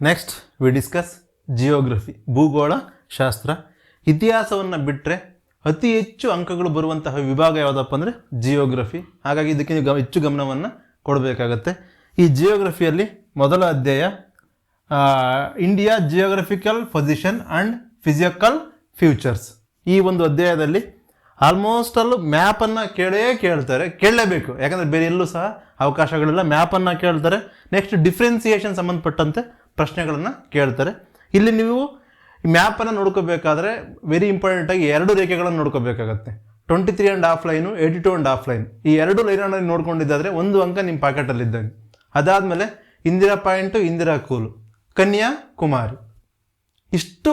Next we discuss geography ಭೂಗೋಳ, ಶಾಸ್ತ್ರ. ಇತಿಹಾಸವನ್ನು ಬಿಟ್ಟರೆ ಅತಿ ಹೆಚ್ಚು ಅಂಕಗಳು ಬರುವಂತಹ ವಿಭಾಗ ಯಾವುದಪ್ಪ ಅಂದರೆ ಜಿಯೋಗ್ರಫಿ ಹಾಗಾಗಿ ಇದಕ್ಕೆ ನೀವು ಗಮ ಹೆಚ್ಚು ಗಮನವನ್ನು ಕೊಡಬೇಕಾಗತ್ತೆ. ಈ ಜಿಯೋಗ್ರಫಿಯಲ್ಲಿ ಮೊದಲ ಅಧ್ಯಾಯ India geographical position and physical features ಈ ಒಂದು ಅಧ್ಯಾಯದಲ್ಲಿ ಆಲ್ಮೋಸ್ಟ್ ಅಲ್ಲೂ ಮ್ಯಾಪನ್ನು ಕೇಳೇ ಕೇಳ್ತಾರೆ, ಕೇಳಲೇಬೇಕು. ಯಾಕಂದರೆ ಬೇರೆ ಎಲ್ಲೂ ಸಹ ಅವಕಾಶಗಳಿಲ್ಲ ಮ್ಯಾಪನ್ನು ಕೇಳ್ತಾರೆ. ನೆಕ್ಸ್ಟ್ ಡಿಫ್ರೆನ್ಸಿಯೇಷನ್ ಸಂಬಂಧಪಟ್ಟಂತೆ ಪ್ರಶ್ನೆಗಳನ್ನು ಕೇಳ್ತಾರೆ. ಇಲ್ಲಿ ನೀವು ಮ್ಯಾಪನ್ನು ನೋಡ್ಕೋಬೇಕಾದ್ರೆ ವೆರಿ ಇಂಪಾರ್ಟೆಂಟಾಗಿ ಎರಡು ರೇಖೆಗಳನ್ನು ನೋಡ್ಕೋಬೇಕಾಗತ್ತೆ. Twenty three and half line eighty two and half line ಈ ಎರಡು ಲೈನನ್ನು ನೋಡ್ಕೊಂಡಿದ್ದಾದರೆ ಒಂದು ಅಂಕ ನಿಮ್ಮ ಪಾಕೆಟಲ್ಲಿದ್ದಂಗೆ ಅದಾದಮೇಲೆ ಇಂದಿರಾ ಪಾಯಿಂಟು, ಇಂದಿರಾ ಕೂಲು ಕನ್ಯಾಕುಮಾರಿ ಇಷ್ಟು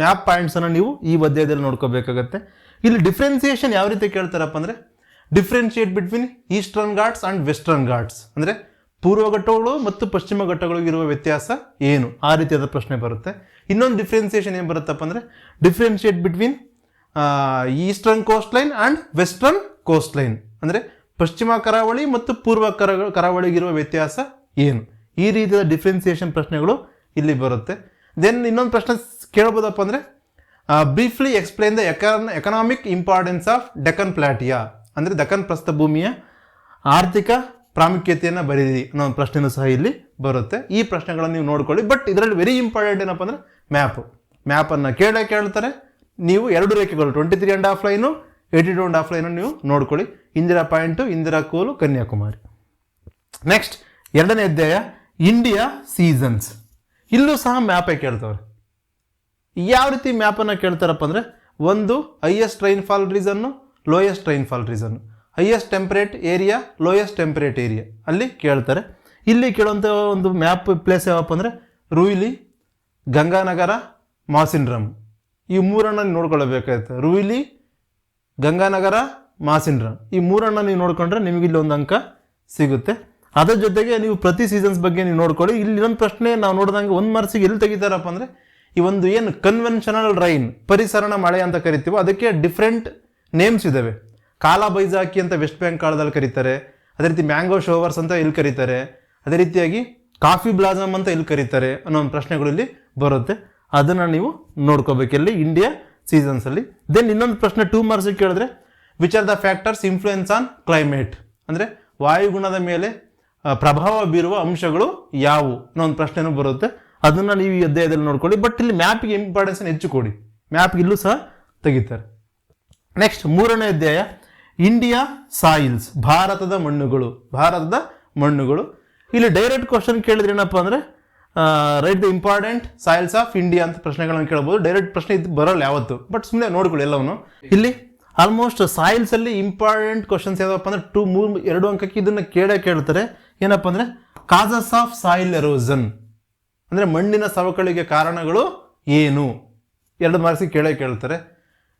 ಮ್ಯಾಪ್ ಪಾಯಿಂಟ್ಸನ್ನು ನೀವು ಈ ಅಧ್ಯಾಯದಲ್ಲಿ ನೋಡ್ಕೋಬೇಕಾಗತ್ತೆ. ಇಲ್ಲಿ ಡಿಫ್ರೆನ್ಸಿಯೇಷನ್ ಯಾವ ರೀತಿ ಕೇಳ್ತಾರಪ್ಪ ಅಂದರೆ differentiate between eastern Ghats and western Ghats ಅಂದರೆ ಪೂರ್ವ ಘಟ್ಟಗಳು ಮತ್ತು ಪಶ್ಚಿಮ ಘಟ್ಟಗಳಿಗಿರುವ ವ್ಯತ್ಯಾಸ ಏನು? ಆ ರೀತಿಯಾದ ಪ್ರಶ್ನೆ ಬರುತ್ತೆ. ಇನ್ನೊಂದು ಡಿಫ್ರೆನ್ಸಿಯೇಷನ್ ಏನು ಬರುತ್ತಪ್ಪ ಅಂದರೆ differentiate between eastern coast line and western coast line ಅಂದರೆ ಪಶ್ಚಿಮ ಕರಾವಳಿ ಮತ್ತು ಪೂರ್ವ ಕರ, ಕರಾವಳಿಗಿರುವ ವ್ಯತ್ಯಾಸ ಏನು? ಈ ರೀತಿಯ ಡಿಫ್ರೆನ್ಸಿಯೇಷನ್ ಪ್ರಶ್ನೆಗಳು ಇಲ್ಲಿ ಬರುತ್ತೆ. ದೆನ್ ಇನ್ನೊಂದು ಪ್ರಶ್ನೆ ಕೇಳ್ಬೋದಪ್ಪ ಅಂದರೆ briefly explain the econ economic importance of Deccan plateau ಅಂದರೆ ದಕ್ಕನ್ ಪ್ರಸ್ಥಭೂಮಿಯ ಆರ್ಥಿಕ ಪ್ರಾಮುಖ್ಯತೆಯನ್ನು ಬರೀರಿ ಅನ್ನೋ ಒಂದು ಪ್ರಶ್ನೆನೂ ಸಹ ಇಲ್ಲಿ ಬರುತ್ತೆ. ಈ ಪ್ರಶ್ನೆಗಳನ್ನು ನೀವು ನೋಡ್ಕೊಳ್ಳಿ. ಬಟ್ ಇದರಲ್ಲಿ ವೆರಿ ಇಂಪಾರ್ಟೆಂಟ್ ಏನಪ್ಪ ಅಂದರೆ ಮ್ಯಾಪು ಮ್ಯಾಪನ್ನು ಕೇಳೇ ಕೇಳ್ತಾರೆ. ನೀವು ಎರಡು ರೇಖೆಗಳು twenty three and half line eighty two and half line ನೀವು ನೋಡ್ಕೊಳ್ಳಿ. ಇಂದಿರಾ ಪಾಯಿಂಟು, ಇಂದಿರಾ ಕೋಲು, ಕನ್ಯಾಕುಮಾರಿ. ನೆಕ್ಸ್ಟ್ ಎರಡನೇ ಅಧ್ಯಾಯ ಇಂಡಿಯಾ ಸೀಸನ್ಸ್ ಇಲ್ಲೂ ಸಹ ಮ್ಯಾಪೇ ಕೇಳ್ತವ್ರೆ. ಯಾವ ರೀತಿ ಮ್ಯಾಪನ್ನು ಕೇಳ್ತಾರಪ್ಪ ಅಂದರೆ, ಒಂದು ಹೈಯೆಸ್ಟ್ ರೈನ್ಫಾಲ್ ರೀಸನ್ನು lowest rainfall reason highest temperate area lowest temperate area ಅಲ್ಲಿ ಕೇಳ್ತಾರೆ. ಇಲ್ಲಿ ಕೇಳುವಂಥ ಒಂದು ಮ್ಯಾಪ್ ಪ್ಲೇಸ್ ಯಾವಪ್ಪ ಅಂದರೆ ರೂಯಿಲಿ ಗಂಗಾನಗರ ಮಾಸಿನ್ರಮ್ ಈ ಮೂರನ್ನ ರುಯಿಲಿ ರೂಯಿಲಿ ಗಂಗಾನಗರ ಮಾಸಿನ್ರಮ್ ಈ ಮೂರನ್ನ ನೀವು ನೋಡ್ಕೊಂಡ್ರೆ ನಿಮಗೆ ಇಲ್ಲಿ ಒಂದು ಅಂಕ ಸಿಗುತ್ತೆ. ಅದರ ಜೊತೆಗೆ ನೀವು ಪ್ರತಿ ಸೀಸನ್ಸ್ ಬಗ್ಗೆ ನೀವು ನೋಡ್ಕೊಳ್ಳಿ. ಇಲ್ಲಿ ಇನ್ನೊಂದು ಪ್ರಶ್ನೆ ನಾವು ನೋಡಿದಂಗೆ ಒಂದು ಮಾರ್ಸಿಗೆ ಎಲ್ಲಿ ತೆಗಿತಾರಪ್ಪ ಅಂದರೆ ಈ ಒಂದು ಏನು ಕನ್ವೆನ್ಷನಲ್ ರೈನ್, ಪರಿಸರಣ ಮಳೆ ಅಂತ ಕರಿತೀವೋ ಅದಕ್ಕೆ ಡಿಫ್ರೆಂಟ್ ನೇಮ್ಸ್ ಇದ್ದಾವೆ ಕಾಲ ಬೈಜಾಕಿ ಅಂತ ವೆಸ್ಟ್ ಬೆಂಗಾಳದಲ್ಲಿ ಕರೀತಾರೆ. ಅದೇ ರೀತಿ ಮ್ಯಾಂಗೋ ಶೋವರ್ಸ್ ಅಂತ ಇಲ್ಲಿ ಕರೀತಾರೆ. ಅದೇ ರೀತಿಯಾಗಿ ಕಾಫಿ ಬ್ಲಾಸಮ್ ಅಂತ ಇಲ್ಲಿ ಕರೀತಾರೆ ಅನ್ನೋ ಒಂದು ಪ್ರಶ್ನೆಗಳು ಇಲ್ಲಿ ಬರುತ್ತೆ. ಅದನ್ನು ನೀವು ನೋಡ್ಕೋಬೇಕು. ಇಲ್ಲಿ ಇಂಡಿಯಾ ಸೀಸನ್ಸಲ್ಲಿ ದೆನ್ ಇನ್ನೊಂದು ಪ್ರಶ್ನೆ ಟೂ ಮಾರ್ಕ್ಸಿಗೆ ಕೇಳಿದ್ರೆ which are the factors influence on climate ಅಂದರೆ ವಾಯುಗುಣದ ಮೇಲೆ ಪ್ರಭಾವ ಬೀರುವ ಅಂಶಗಳು ಯಾವುವು ಅನ್ನೋ ಒಂದು ಪ್ರಶ್ನೆನೂ ಬರುತ್ತೆ. ಅದನ್ನು ನೀವು ಈ ಅಧ್ಯಾಯದಲ್ಲಿ ನೋಡ್ಕೊಳ್ಳಿ. ಬಟ್ ಇಲ್ಲಿ ಮ್ಯಾಪಿಗೆ ಇಂಪಾರ್ಟೆನ್ಸ್ ಹೆಚ್ಚು ಕೊಡಿ. ಮ್ಯಾಪ್ ಇಲ್ಲೂ ಸಹ ತೆಗಿತಾರೆ. ನೆಕ್ಸ್ಟ್ ಮೂರನೇ ಅಧ್ಯಾಯ. ಇಂಡಿಯಾ ಸಾಯಿಲ್ಸ್ ಭಾರತದ ಮಣ್ಣುಗಳು ಭಾರತದ ಮಣ್ಣುಗಳು. ಇಲ್ಲಿ ಡೈರೆಕ್ಟ್ ಕ್ವಶನ್ ಕೇಳಿದ್ರೆ ಏನಪ್ಪ ಅಂದರೆ write the important soils of India ಅಂತ ಪ್ರಶ್ನೆಗಳನ್ನು ಕೇಳ್ಬೋದು. ಡೈರೆಕ್ಟ್ ಪ್ರಶ್ನೆ ಇದು ಬರೋಲ್ಲ ಯಾವತ್ತು. ಬಟ್ ಸುಮ್ಮನೆ ನೋಡ್ಕೊಳ್ಳಿ ಎಲ್ಲವನ್ನು. ಇಲ್ಲಿ ಆಲ್ಮೋಸ್ಟ್ ಸಾಯಿಲ್ಸ್ ಅಲ್ಲಿ ಇಂಪಾರ್ಟೆಂಟ್ ಕ್ವಶನ್ಸ್ ಯಾವಪ್ಪ ಅಂದ್ರೆ ಟು ಮೂರು, ಎರಡು ಅಂಕಕ್ಕೆ ಇದನ್ನ ಕೇಳೇ ಕೇಳ್ತಾರೆ. ಏನಪ್ಪ ಅಂದರೆ ಕಾಸಸ್ ಆಫ್ ಸಾಯಿಲ್ ಎರೋಸನ್ ಅಂದರೆ ಮಣ್ಣಿನ ಸವಕಳಿಗೆ ಕಾರಣಗಳು ಏನು? ಎರಡು ಮಾರ್ಕ್ಸಿಗೆ ಕೇಳೇ ಕೇಳ್ತಾರೆ.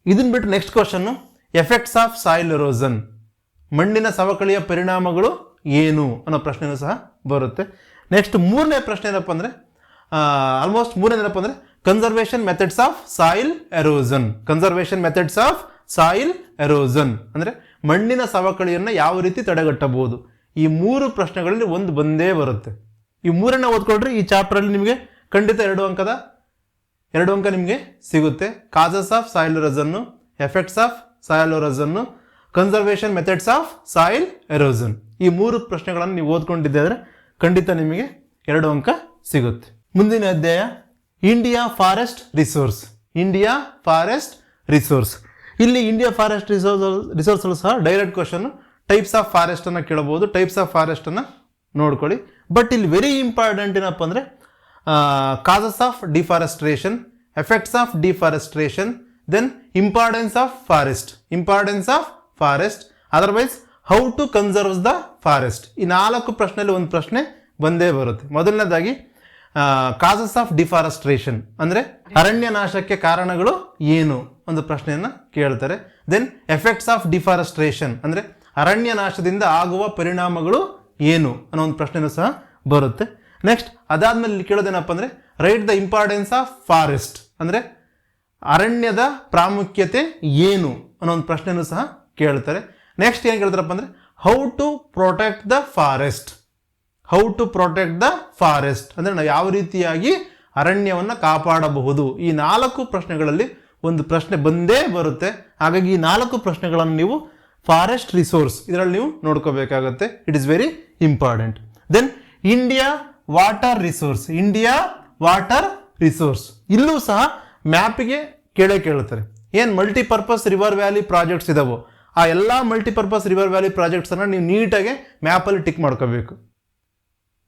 ಇದನ್ನ ಬಿಟ್ಟು next question effects of soil erosion. ಮಣ್ಣಿನ ಸವಕಳಿಯ ಪರಿಣಾಮಗಳು ಏನು ಅನ್ನೋ ಪ್ರಶ್ನೆನೂ ಸಹ ಬರುತ್ತೆ. ನೆಕ್ಸ್ಟ್ ಮೂರನೇ ಪ್ರಶ್ನೆ ಏನಪ್ಪ ಅಂದರೆ ಆಲ್ಮೋಸ್ಟ್ ಮೂರನೇ ಏನಪ್ಪ ಅಂದರೆ conservation methods of soil erosion conservation methods of soil erosion ಅಂದರೆ ಮಣ್ಣಿನ ಸವಕಳಿಯನ್ನು ಯಾವ ರೀತಿ ತಡೆಗಟ್ಟಬಹುದು? ಈ ಮೂರು ಪ್ರಶ್ನೆಗಳಲ್ಲಿ ಒಂದು ಬಂದೇ ಬರುತ್ತೆ. ಈ ಮೂರನ್ನ ಓದ್ಕೊಳ್ರಿ, ಈ ಚಾಪ್ಟ್ರಲ್ಲಿ ನಿಮಗೆ ಖಂಡಿತ ಎರಡು ಅಂಕದ, ಎರಡು ಅಂಕ ನಿಮಗೆ ಸಿಗುತ್ತೆ. Causes of soil erosion effects of soil erosion conservation methods of soil erosion ಈ ಮೂರು ಪ್ರಶ್ನೆಗಳನ್ನು ನೀವು ಓದ್ಕೊಂಡಿದ್ದರೆ ಖಂಡಿತ ನಿಮಗೆ ಎರಡು ಅಂಕ ಸಿಗುತ್ತೆ. ಮುಂದಿನ ಅಧ್ಯಾಯ India forest resource India forest resource ಇಲ್ಲಿ ಇಂಡಿಯಾ ಫಾರೆಸ್ಟ್ ರಿಸೋರ್ಸ್ ರಿಸೋರ್ಸ್ ಸಹ direct question types of forest ಅನ್ನ ಕೇಳಬಹುದು. ಟೈಪ್ಸ್ ಆಫ್ ಫಾರೆಸ್ಟ್ ಅನ್ನ ನೋಡ್ಕೊಳ್ಳಿ. ಬಟ್ ಇಲ್ಲಿ ವೆರಿ ಇಂಪಾರ್ಟೆಂಟ್ ಏನಪ್ಪ ಅಂದರೆ causes of deforestation effects of deforestation then importance of forest importance of forest otherwise how to conserves the forest ಈ ನಾಲ್ಕು ಪ್ರಶ್ನೆಯಲ್ಲಿ ಒಂದು ಪ್ರಶ್ನೆ ಬಂದೇ ಬರುತ್ತೆ. ಮೊದಲನೇದಾಗಿ ಕಾಸಸ್ ಆಫ್ ಡಿಫಾರೆಸ್ಟ್ರೇಷನ್ ಅಂದರೆ ಅರಣ್ಯ ನಾಶಕ್ಕೆ ಕಾರಣಗಳು ಏನು? ಒಂದು ಪ್ರಶ್ನೆಯನ್ನು ಕೇಳ್ತಾರೆ. ದೆನ್ ಎಫೆಕ್ಟ್ಸ್ ಆಫ್ ಡಿಫಾರೆಸ್ಟ್ರೇಷನ್ ಅಂದರೆ ಅರಣ್ಯ ನಾಶದಿಂದ ಆಗುವ ಪರಿಣಾಮಗಳು ಏನು? ಅನ್ನೋ ಒಂದು ಪ್ರಶ್ನೆನೂ ಸಹ ಬರುತ್ತೆ. ನೆಕ್ಸ್ಟ್ ಅದಾದ್ಮೇಲೆ ಕೇಳೋದೇನಪ್ಪ ಅಂದರೆ write the importance of forest ಅಂದರೆ ಅರಣ್ಯದ ಪ್ರಾಮುಖ್ಯತೆ ಏನು ಅನ್ನೋ ಒಂದು ಪ್ರಶ್ನೆನೂ ಸಹ ಕೇಳ್ತಾರೆ. ನೆಕ್ಸ್ಟ್ ಏನು ಕೇಳ್ತಾರಪ್ಪ ಅಂದರೆ how to protect the forest how to protect the forest ಅಂದರೆ ನಾವು ಯಾವ ರೀತಿಯಾಗಿ ಅರಣ್ಯವನ್ನು ಕಾಪಾಡಬಹುದು. ಈ ನಾಲ್ಕು ಪ್ರಶ್ನೆಗಳಲ್ಲಿ ಒಂದು ಪ್ರಶ್ನೆ ಬಂದೇ ಬರುತ್ತೆ. ಹಾಗಾಗಿ ಈ ನಾಲ್ಕು ಪ್ರಶ್ನೆಗಳನ್ನು ನೀವು ಫಾರೆಸ್ಟ್ ರಿಸೋರ್ಸ್ ಇದರಲ್ಲಿ ನೀವು ನೋಡ್ಕೋಬೇಕಾಗತ್ತೆ. It is very important then India water resource India water resource ಇಲ್ಲೂ ಸಹ ಮ್ಯಾಪಿಗೆ ಕೇಳೇ ಕೇಳ್ತಾರೆ ಏನು ಮಲ್ಟಿಪರ್ಪಸ್ ರಿವರ್ ವ್ಯಾಲಿ ಪ್ರಾಜೆಕ್ಟ್ಸ್ ಇದಾವೋ, ಆ ಎಲ್ಲ ಮಲ್ಟಿಪರ್ಪಸ್ ರಿವರ್ ವ್ಯಾಲಿ ಪ್ರಾಜೆಕ್ಟ್ಸನ್ನು ನೀವು ನೀಟಾಗಿ ಮ್ಯಾಪಲ್ಲಿ ಟಿಕ್ ಮಾಡ್ಕೋಬೇಕು.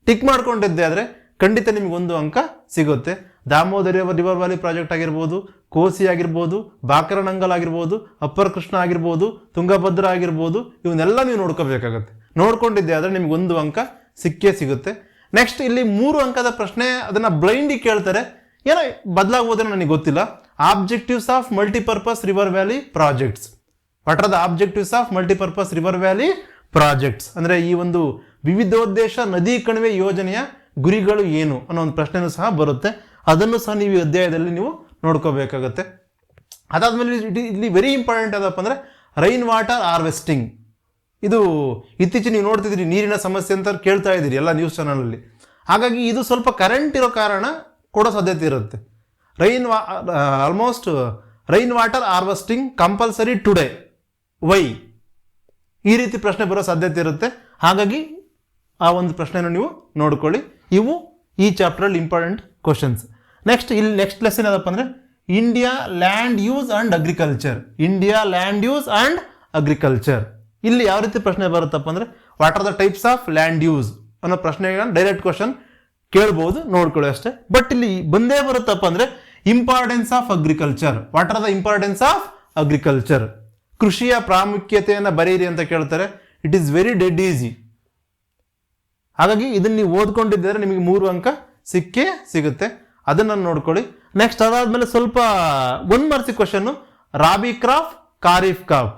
ಟಿಕ್ ಮಾಡ್ಕೊಂಡಿದ್ದೆ ಆದರೆ ಖಂಡಿತ ನಿಮ್ಗೆ ಒಂದು ಅಂಕ ಸಿಗುತ್ತೆ. ದಾಮೋದರಿ ರಿವರ್ ವ್ಯಾಲಿ ಪ್ರಾಜೆಕ್ಟ್ ಆಗಿರ್ಬೋದು, ಕೋಸಿ ಆಗಿರ್ಬೋದು ಬಾಕರನಂಗಲ್ ಆಗಿರ್ಬೋದು, ಅಪ್ಪರ್ ಕೃಷ್ಣ ಆಗಿರ್ಬೋದು, ತುಂಗಭದ್ರ ಆಗಿರ್ಬೋದು, ಇವನ್ನೆಲ್ಲ ನೀವು ನೋಡ್ಕೋಬೇಕಾಗತ್ತೆ. ನೋಡ್ಕೊಂಡಿದ್ದೆ ಆದರೆ ನಿಮ್ಗೆ ಒಂದು ಅಂಕ ಸಿಕ್ಕೇ ಸಿಗುತ್ತೆ. ನೆಕ್ಸ್ಟ್ ಇಲ್ಲಿ ಮೂರು ಅಂಕದ ಪ್ರಶ್ನೆ ಅದನ್ನು ಬ್ಲೈಂಡಿಗೆ ಕೇಳ್ತಾರೆ. ಏನೋ ಬದಲಾಗ್ಬೋದೇನೋ ನನಗೆ ಗೊತ್ತಿಲ್ಲ. Objectives of multipurpose river valley projects what are the objectives of multipurpose river valley projects ಅಂದರೆ ಈ ಒಂದು ವಿವಿಧೋದ್ದೇಶ ನದಿ ಕಣಿವೆ ಯೋಜನೆಯ ಗುರಿಗಳು ಏನು ಅನ್ನೋ ಒಂದು ಪ್ರಶ್ನೆನೂ ಸಹ ಬರುತ್ತೆ. ಅದನ್ನು ಸಹ ನೀವು ಈ ಅಧ್ಯಾಯದಲ್ಲಿ ನೀವು ನೋಡ್ಕೋಬೇಕಾಗತ್ತೆ. ಅದಾದ್ಮೇಲೆ ಇಲ್ಲಿ- ವೆರಿ ಇಂಪಾರ್ಟೆಂಟ್ ಅದಪ್ಪ ಅಂದರೆ ರೈನ್ ವಾಟರ್ ಹಾರ್ವೆಸ್ಟಿಂಗ್ ಇದು ಇತ್ತೀಚೆಗೆ ನೀವು ನೋಡ್ತಿದ್ದೀರಿ ನೀರಿನ ಸಮಸ್ಯೆ ಅಂತ ಕೇಳ್ತಾ ಇದ್ದೀರಿ ಎಲ್ಲ ನ್ಯೂಸ್ ಚಾನಲಲ್ಲಿ ಹಾಗಾಗಿ ಇದು ಸ್ವಲ್ಪ ಕರೆಂಟ್ ಇರೋ ಕಾರಣ ಕೊಡೋ ಸಾಧ್ಯತೆ ಇರುತ್ತೆ. ರೈನ್ ವಾ almost rain water harvesting compulsory today why ಈ ರೀತಿ ಪ್ರಶ್ನೆ ಬರೋ ಸಾಧ್ಯತೆ ಇರುತ್ತೆ. ಹಾಗಾಗಿ ಆ ಒಂದು ಪ್ರಶ್ನೆಯನ್ನು ನೀವು ನೋಡ್ಕೊಳ್ಳಿ. ಇವು ಈ ಚಾಪ್ಟ್ರಲ್ಲಿ ಇಂಪಾರ್ಟೆಂಟ್ ಕ್ವಶನ್ಸ್ ನೆಕ್ಸ್ಟ್ ಇಲ್ಲಿ ನೆಕ್ಸ್ಟ್ ಲೆಸನ್ ಏನಪ್ಪ ಅಂದರೆ India land use and agriculture India land use and agriculture ಇಲ್ಲಿ ಯಾವ ರೀತಿ ಪ್ರಶ್ನೆ ಬರುತ್ತಪ್ಪ ಅಂದರೆ what are the types of land use ಅನ್ನೋ ಪ್ರಶ್ನೆಗಳನ್ನ ಡೈರೆಕ್ಟ್ ಕ್ವಶನ್ ಕೇಳ್ಬೋದು, ನೋಡ್ಕೊಳ್ಳಿ ಅಷ್ಟೇ. ಬಟ್ ಇಲ್ಲಿ ಬಂದೇ ಬರುತ್ತಪ್ಪ ಅಂದರೆ importance of agriculture what are the importance of agriculture ಕೃಷಿಯ ಪ್ರಾಮುಖ್ಯತೆಯನ್ನು ಬರೀರಿ ಅಂತ ಕೇಳ್ತಾರೆ. It is very dead easy ಹಾಗಾಗಿ ಇದನ್ನ ನೀವು ಓದ್ಕೊಂಡಿದ್ದರೆ, ನಿಮಗೆ ಮೂರು ಅಂಕ ಸಿಕ್ಕೇ ಸಿಗುತ್ತೆ. ಅದನ್ನು ನೋಡ್ಕೊಳ್ಳಿ. ನೆಕ್ಸ್ಟ್ ಅದಾದ್ಮೇಲೆ ಸ್ವಲ್ಪ one marks question rabi crop kharif crop.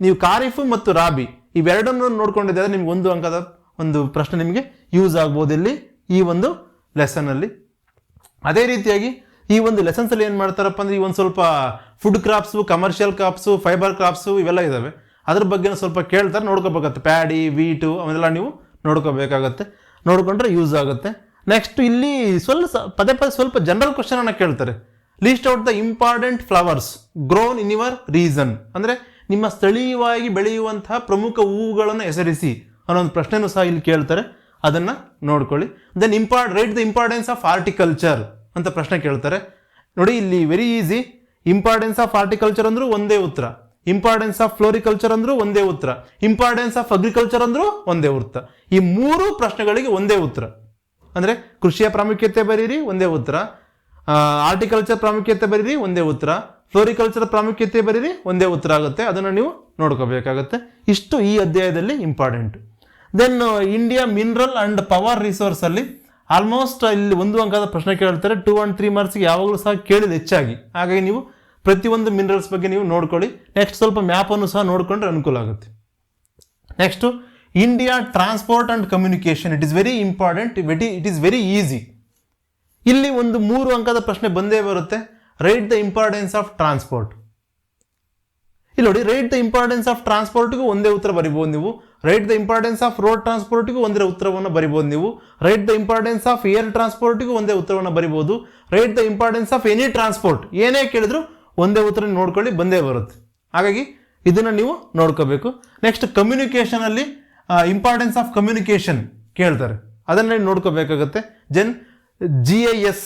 ನೀವು ಖಾರಿಫ್ ಮತ್ತು ರಾಬಿ, ಇವೆರಡನ್ನು ನೋಡ್ಕೊಂಡಿದ್ದರೆ, ನಿಮ್ಗೆ ಒಂದು ಅಂಕದ ಒಂದು ಪ್ರಶ್ನೆ ನಿಮಗೆ ಯೂಸ್ ಆಗ್ಬೋದು ಇಲ್ಲಿ. ಈ ಒಂದು ಲೆಸನಲ್ಲಿ ಅದೇ ರೀತಿಯಾಗಿ ಈ ಒಂದು ಲೆಸನ್ಸಲ್ಲಿ ಏನು ಮಾಡ್ತಾರಪ್ಪ ಅಂದ್ರೆ ಈ ಒಂದು ಸ್ವಲ್ಪ food crops commercial crops fibre crops ಇವೆಲ್ಲ ಇದ್ದಾವೆ ಅದ್ರ ಬಗ್ಗೆ ಸ್ವಲ್ಪ ಕೇಳ್ತಾರೆ, ನೋಡ್ಕೋಬೇಕಾಗತ್ತೆ. ಪ್ಯಾಡಿ ವೀಟು ಅವನ್ನೆಲ್ಲ ನೀವು ನೋಡ್ಕೋಬೇಕಾಗತ್ತೆ. ನೋಡ್ಕೊಂಡ್ರೆ ಯೂಸ್ ಆಗುತ್ತೆ. ನೆಕ್ಸ್ಟ್ ಇಲ್ಲಿ ಸ್ವಲ್ಪ ಪದೇ ಪದೇ ಸ್ವಲ್ಪ ಜನರಲ್ ಕ್ವಶನ್ ಅನ್ನ ಕೇಳ್ತಾರೆ. List out the important flowers grown in your region ಅಂದ್ರೆ ನಿಮ್ಮ ಸ್ಥಳೀಯವಾಗಿ ಬೆಳೆಯುವಂತಹ ಪ್ರಮುಖ ಹೂವುಗಳನ್ನು ಹೆಸರಿಸಿ ಅನ್ನೋ ಒಂದು ಪ್ರಶ್ನೆನೂ ಸಹ ಇಲ್ಲಿ ಕೇಳ್ತಾರೆ. ಅದನ್ನ ನೋಡ್ಕೊಳ್ಳಿ. Then import write the importance of horticulture ಅಂತ ಪ್ರಶ್ನೆ ಕೇಳ್ತಾರೆ. ನೋಡಿ, ಇಲ್ಲಿ very easy importance of horticulture ಅಂದರೂ ಒಂದೇ ಉತ್ತರ. ಇಂಪಾರ್ಟೆನ್ಸ್ ಆಫ್ ಫ್ಲೋರಿಕಲ್ಚರ್ ಅಂದರೂ ಒಂದೇ ಉತ್ತರ. ಇಂಪಾರ್ಟೆನ್ಸ್ ಆಫ್ ಅಗ್ರಿಕಲ್ಚರ್ ಅಂದರೂ ಒಂದೇ ಉತ್ತರ. ಈ ಮೂರು ಪ್ರಶ್ನೆಗಳಿಗೆ ಒಂದೇ ಉತ್ತರ. ಅಂದ್ರೆ ಕೃಷಿಯ ಪ್ರಾಮುಖ್ಯತೆ ಬರೀರಿ, ಒಂದೇ ಉತ್ತರ. ಆರ್ಟಿಕಲ್ಚರ್ ಪ್ರಾಮುಖ್ಯತೆ ಬರೀರಿ, ಒಂದೇ ಉತ್ತರ. ಫ್ಲೋರಿಕಲ್ಚರ್ ಪ್ರಾಮುಖ್ಯತೆ ಬರೀರಿ, ಒಂದೇ ಉತ್ತರ ಆಗುತ್ತೆ. ಅದನ್ನು ನೀವು ನೋಡ್ಕೋಬೇಕಾಗತ್ತೆ. ಇಷ್ಟು ಈ ಅಧ್ಯಾಯದಲ್ಲಿ important then India mineral and power resource ಅಲ್ಲಿ ಆಲ್ಮೋಸ್ಟ್ ಇಲ್ಲಿ ಒಂದು ಅಂಕದ ಪ್ರಶ್ನೆ ಕೇಳ್ತಾರೆ. ಟೂ ಅಂಡ್ ತ್ರೀ ಮಾರ್ಕ್ಸ್ಗೆ ಯಾವಾಗಲೂ ಸಹ ಕೇಳಿದ ಹೆಚ್ಚಾಗಿ. ಹಾಗಾಗಿ ನೀವು ಪ್ರತಿಯೊಂದು ಮಿನರಲ್ಸ್ ಬಗ್ಗೆ ನೀವು ನೋಡ್ಕೊಳ್ಳಿ. ನೆಕ್ಸ್ಟ್ ಸ್ವಲ್ಪ ಮ್ಯಾಪನ್ನು ಸಹ ನೋಡಿಕೊಂಡ್ರೆ ಅನುಕೂಲ ಆಗುತ್ತೆ. Next India transport and communication it is very important ವೆಟಿ it is very easy ಇಲ್ಲಿ ಒಂದು ಮೂರು ಅಂಕದ ಪ್ರಶ್ನೆ ಬಂದೇ ಬರುತ್ತೆ. Write the importance of transport ಇಲ್ಲಿ ನೋಡಿ ರೈಟ್ ದ ಇಂಪಾರ್ಟೆನ್ಸ್ ಆಫ್ ಟ್ರಾನ್ಸ್ಪೋರ್ಟ್ಗೂ ಒಂದೇ ಉತ್ತರ ಬರಿಬೋದು ನೀವು. Write the importance of road ಟ್ರಾನ್ಸ್ಪೋರ್ಟ್ಗೂ ಒಂದೇ ಉತ್ತರವನ್ನು ಬರಿಬೋದು ನೀವು. Write the importance of air ಟ್ರಾನ್ಸ್ಪೋರ್ಟಿಗೂ ಒಂದೇ ಉತ್ತರವನ್ನು ಬರಿಬೋದು. Write the importance of any transport ಏನೇ ಕೇಳಿದ್ರು ಒಂದೇ ಉತ್ತರ ನೋಡ್ಕೊಳ್ಳಿ, ಬಂದೇ ಬರುತ್ತೆ. ಹಾಗಾಗಿ ಇದನ್ನು ನೀವು ನೋಡ್ಕೋಬೇಕು. ನೆಕ್ಸ್ಟ್ ಕಮ್ಯುನಿಕೇಷನಲ್ಲಿ ಇಂಪಾರ್ಟೆನ್ಸ್ ಆಫ್ ಕಮ್ಯುನಿಕೇಷನ್ ಕೇಳ್ತಾರೆ. ಅದನ್ನ ನೀವು ನೋಡ್ಕೋಬೇಕಾಗತ್ತೆ. Zen G I S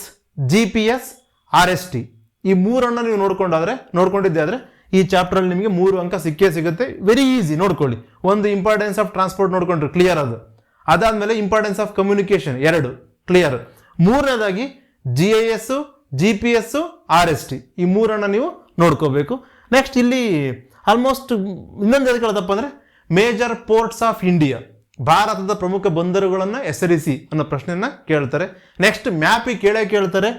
G P S R S T ಈ ಮೂರನ್ನು ನೀವು ನೋಡ್ಕೊಂಡಾದ್ರೆ, ನೋಡ್ಕೊಂಡಿದ್ದೆ ಆದರೆ ಈ ಚಾಪ್ಟ್ರಲ್ಲಿ ನಿಮಗೆ ಮೂರು ಅಂಕ ಸಿಕ್ಕೇ ಸಿಗುತ್ತೆ. ವೆರಿ ಈಸಿ ನೋಡ್ಕೊಳ್ಳಿ. ಒಂದು ಇಂಪಾರ್ಟೆನ್ಸ್ ಆಫ್ ಟ್ರಾನ್ಸ್ಪೋರ್ಟ್ ನೋಡ್ಕೊಂಡ್ರೆ ಕ್ಲಿಯರ್ ಅದು. ಅದಾದಮೇಲೆ ಇಂಪಾರ್ಟೆನ್ಸ್ ಆಫ್ ಕಮ್ಯುನಿಕೇಶನ್ ಎರಡು ಕ್ಲಿಯರ್ ಮೂರನೇದಾಗಿ G I S G P S R S T ಈ ಮೂರನ್ನು ನೀವು ನೋಡ್ಕೋಬೇಕು. ನೆಕ್ಸ್ಟ್ ಇಲ್ಲಿ ಆಲ್ಮೋಸ್ಟ್ ಇನ್ನೊಂದು ಯಾವ್ದು ಹೇಳೋದಪ್ಪ ಅಂದರೆ ಮೇಜರ್ ಪೋರ್ಟ್ಸ್ ಆಫ್ ಇಂಡಿಯಾ ಭಾರತದ ಪ್ರಮುಖ ಬಂದರುಗಳನ್ನು ಹೆಸರಿಸಿ ಅನ್ನೋ ಪ್ರಶ್ನೆಯನ್ನು ಕೇಳ್ತಾರೆ. ನೆಕ್ಸ್ಟ್ ಮ್ಯಾಪಿಗೆ ಕೇಳೇ ಕೇಳ್ತಾರೆ.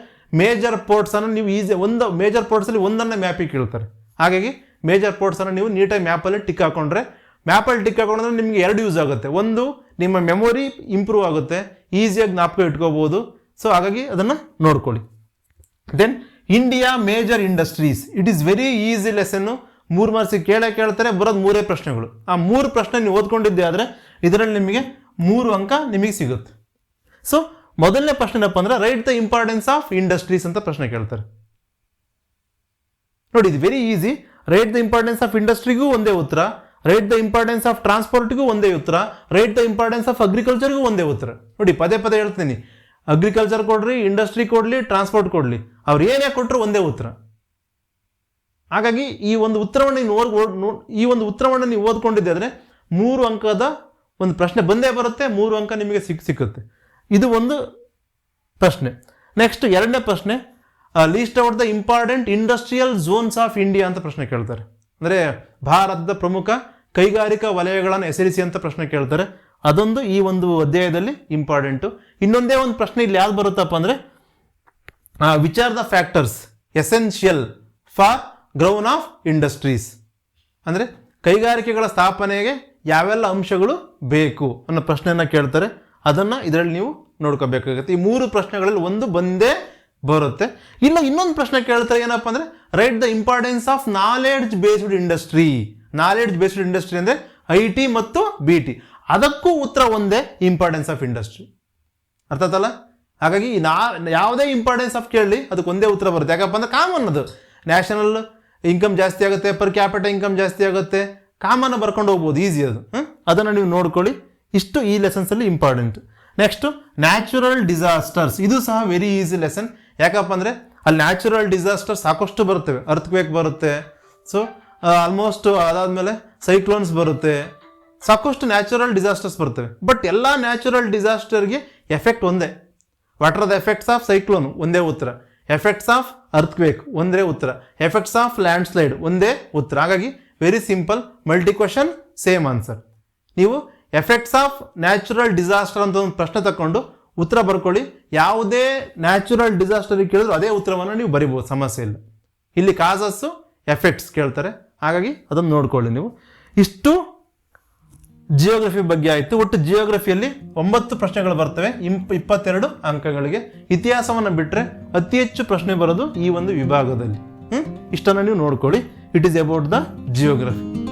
ಮೇಜರ್ ಪೋರ್ಟ್ಸ್ ಅನ್ನು ನೀವು ಈಸಿ ಒಂದು ಮೇಜರ್ ಪೋರ್ಟ್ಸ್ ಅಲ್ಲಿ ಒಂದನ್ನ ಮ್ಯಾಪಿಗೆ ಕೇಳ್ತಾರೆ. ಹಾಗಾಗಿ ಮೇಜರ್ ಪೋರ್ಟ್ಸ್ ಅನ್ನು ನೀವು ನೀಟಾಗಿ ಮ್ಯಾಪಲ್ಲಿ ಟಿಕ್ ಹಾಕೊಂಡ್ರೆ ಮ್ಯಾಪಲ್ಲಿ ಟಿಕ್ ಹಾಕೊಂಡ್ರೆ ನಿಮಗೆ ಎರಡು ಯೂಸ್ ಆಗುತ್ತೆ. ಒಂದು, ನಿಮ್ಮ ಮೆಮೊರಿ ಇಂಪ್ರೂವ್ ಆಗುತ್ತೆ ಈಸಿಯಾಗಿ ಜ್ಞಾಪಕ ಇಟ್ಕೋಬೋದು. ಸೊ ಹಾಗಾಗಿ ಅದನ್ನು ನೋಡ್ಕೊಳ್ಳಿ. Then India major industries it is very easy lesson ಮೂರು ಮಾರ್ಸಿಗೆ ಕೇಳೇ ಕೇಳ್ತಾರೆ, ಬರೋದು ಮೂರೇ ಪ್ರಶ್ನೆಗಳು. ಆ ಮೂರು ಪ್ರಶ್ನೆ ನೀವು ಓದ್ಕೊಂಡಿದ್ದೆ ಆದರೆ ಇದರಲ್ಲಿ ನಿಮಗೆ ಮೂರು ಅಂಕ ನಿಮಗೆ ಸಿಗುತ್ತೆ. ಸೊ ಮೊದಲನೇ ಪ್ರಶ್ನೆ ಏನಪ್ಪ ಅಂದರೆ write the importance of industries ಅಂತ ಪ್ರಶ್ನೆ ಕೇಳ್ತಾರೆ. ನೋಡಿ, ಇದು very easy write the importance of ಇಂಡಸ್ಟ್ರಿಗೂ ಒಂದೇ ಉತ್ತರ. ರೈಟ್ ದ ಇಂಪಾರ್ಟೆನ್ಸ್ ಆಫ್ ಟ್ರಾನ್ಸ್ಪೋರ್ಟ್ಗೂ ಒಂದೇ ಉತ್ತರ. ರೇಟ್ ದ ಇಂಪಾರ್ಟೆನ್ಸ್ ಆಫ್ ಅಗ್ರಿಕಲ್ಚರ್ಗೂ ಒಂದೇ ಉತ್ತರ. ನೋಡಿ, ಪದೇ ಪದೇ ಹೇಳ್ತೀನಿ. ಅಗ್ರಿಕಲ್ಚರ್ ಕೊಡ್ರಿ ಇಂಡಸ್ಟ್ರಿ ಕೊಡ್ಲಿ ಟ್ರಾನ್ಸ್ಪೋರ್ಟ್ ಕೊಡ್ಲಿ. ಅವ್ರು ಏನೇ ಕೊಟ್ಟರು ಒಂದೇ ಉತ್ತರ. ಹಾಗಾಗಿ ಈ ಒಂದು ಉತ್ತರವನ್ನು ನೀವು ಓದ್ ಈ ಒಂದು ಉತ್ತರವನ್ನು ನೀವು ಓದ್ಕೊಂಡಿದ್ದೆ ಮೂರು ಅಂಕದ ಒಂದು ಪ್ರಶ್ನೆ ಬಂದೇ ಬರುತ್ತೆ, ಮೂರು ಅಂಕ ನಿಮಗೆ ಸಿಕ್ ಸಿಕ್ಕುತ್ತೆ. ಇದು ಒಂದು ಪ್ರಶ್ನೆ. ನೆಕ್ಸ್ಟ್ ಎರಡನೇ ಪ್ರಶ್ನೆ. List out the important industrial zones of India ಅಂತ ಪ್ರಶ್ನೆ ಕೇಳ್ತಾರೆ. ಅಂದರೆ ಭಾರತದ ಪ್ರಮುಖ ಕೈಗಾರಿಕಾ ವಲಯಗಳನ್ನು ಹೆಸರಿಸಿ ಅಂತ ಪ್ರಶ್ನೆ ಕೇಳ್ತಾರೆ. ಅದೊಂದು ಈ ಒಂದು ಅಧ್ಯಾಯದಲ್ಲಿ ಇಂಪಾರ್ಟೆಂಟು ಇನ್ನೊಂದೇ ಒಂದು ಪ್ರಶ್ನೆ ಇಲ್ಲಿ ಯಾವ್ದು ಬರುತ್ತಪ್ಪ ಅಂದರೆ which are the factors essential for grown of industries ಅಂದರೆ ಕೈಗಾರಿಕೆಗಳ ಸ್ಥಾಪನೆಗೆ ಯಾವೆಲ್ಲ ಅಂಶಗಳು ಬೇಕು ಅನ್ನೋ ಪ್ರಶ್ನೆಯನ್ನು ಕೇಳ್ತಾರೆ. ಅದನ್ನು ಇದರಲ್ಲಿ ನೀವು ನೋಡ್ಕೋಬೇಕಾಗುತ್ತೆ. ಈ ಮೂರು ಪ್ರಶ್ನೆಗಳಲ್ಲಿ ಒಂದು ಬಂದೇ ಬರುತ್ತೆ. ಇಲ್ಲ ಇನ್ನೊಂದು ಪ್ರಶ್ನೆ ಕೇಳ್ತಾರೆ ಏನಪ್ಪ ಅಂದರೆ write the importance of knowledge based industry knowledge based industry ಅಂದರೆ ಐ ಟಿ ಮತ್ತು ಬಿ ಟಿ ಅದಕ್ಕೂ ಉತ್ತರ ಒಂದೇ ಇಂಪಾರ್ಟೆನ್ಸ್ ಆಫ್ ಇಂಡಸ್ಟ್ರಿ ಅರ್ಥ ಆಯ್ತಲ್ಲ? ಹಾಗಾಗಿ ನಾ, ಯಾವುದೇ ಇಂಪಾರ್ಟೆನ್ಸ್ ಆಫ್ ಕೇಳಲಿ ಅದಕ್ಕೆ ಒಂದೇ ಉತ್ತರ ಬರುತ್ತೆ. ಯಾಕಪ್ಪ ಅಂದರೆ ಕಾಮನ್ ಅದು. ನ್ಯಾಷನಲ್ ಇನ್ಕಮ್ ಜಾಸ್ತಿ ಆಗುತ್ತೆ ಪರ್ ಕ್ಯಾಪಿಟಲ್ ಇನ್ಕಮ್ ಜಾಸ್ತಿ ಆಗುತ್ತೆ. ಕಾಮನ್ ಬರ್ಕೊಂಡು ಹೋಗ್ಬೋದು ಈಸಿ ಅದು? ಅದನ್ನು ನೀವು ನೋಡ್ಕೊಳ್ಳಿ. ಇಷ್ಟು ಈ ಲೆಸನ್ಸಲ್ಲಿ ಇಂಪಾರ್ಟೆಂಟ್ ನೆಕ್ಸ್ಟು ನ್ಯಾಚುರಲ್ ಡಿಸಾಸ್ಟರ್ಸ್ ಇದು ಸಹ ವೆರಿ ಈಸಿ ಲೆಸನ್ ಯಾಕಪ್ಪ ಅಂದರೆ ಅಲ್ಲಿ ನ್ಯಾಚುರಲ್ ಡಿಸಾಸ್ಟರ್ ಸಾಕಷ್ಟು ಬರುತ್ತವೆ ಅರ್ತ್ಕ್ವೇಕ್ ಬರುತ್ತೆ. ಸೊ ಆಲ್ಮೋಸ್ಟ್ ಅದಾದಮೇಲೆ ಸೈಕ್ಲೋನ್ಸ್ ಬರುತ್ತೆ. ಸಾಕಷ್ಟು ನ್ಯಾಚುರಲ್ ಡಿಸಾಸ್ಟರ್ಸ್ ಬರ್ತವೆ. ಬಟ್ ಎಲ್ಲ ನ್ಯಾಚುರಲ್ ಡಿಸಾಸ್ಟರ್ಗೆ ಎಫೆಕ್ಟ್ ಒಂದೇ. What are the effects of cyclone ಒಂದೇ ಉತ್ತರ. ಎಫೆಕ್ಟ್ಸ್ ಆಫ್ ಅರ್ತ್ಕ್ವೇಕ್ ಒಂದೇ ಉತ್ತರ. ಎಫೆಕ್ಟ್ಸ್ ಆಫ್ ಲ್ಯಾಂಡ್ ಸ್ಲೈಡ್ ಒಂದೇ ಉತ್ತರ. ಹಾಗಾಗಿ very simple multi question same answer ನೀವು ಎಫೆಕ್ಟ್ಸ್ ಆಫ್ ನ್ಯಾಚುರಲ್ ಡಿಸಾಸ್ಟರ್ ಅಂತ ಒಂದು ಪ್ರಶ್ನೆ ತಗೊಂಡು ಉತ್ತರ ಬರ್ಕೊಳ್ಳಿ. ಯಾವುದೇ ನ್ಯಾಚುರಲ್ ಡಿಸಾಸ್ಟರಿಗೆ ಕೇಳಿದ್ರು ಅದೇ ಉತ್ತರವನ್ನು ನೀವು ಬರಿಬೋದು ಸಮಸ್ಯೆ ಇಲ್ಲ ಇಲ್ಲಿ ಕಾಸಸ್ಸು ಎಫೆಕ್ಟ್ಸ್ ಕೇಳ್ತಾರೆ. ಹಾಗಾಗಿ ಅದನ್ನು ನೋಡ್ಕೊಳ್ಳಿ ನೀವು. ಇಷ್ಟು ಜಿಯೋಗ್ರಫಿ ಬಗ್ಗೆ ಆಯಿತು. ಒಟ್ಟು ಜಿಯೋಗ್ರಫಿಯಲ್ಲಿ ಒಂಬತ್ತು ಪ್ರಶ್ನೆಗಳು ಬರ್ತವೆ. ಇಂಪ್ ಇಪ್ಪತ್ತೆರಡು ಅಂಕಗಳಿಗೆ. ಇತಿಹಾಸವನ್ನು ಬಿಟ್ಟರೆ ಅತಿ ಹೆಚ್ಚು ಪ್ರಶ್ನೆ ಬರೋದು ಈ ಒಂದು ವಿಭಾಗದಲ್ಲಿ. ಹ್ಞೂ ಇಷ್ಟನ್ನು ನೀವು ನೋಡ್ಕೊಳ್ಳಿ. It is about the geography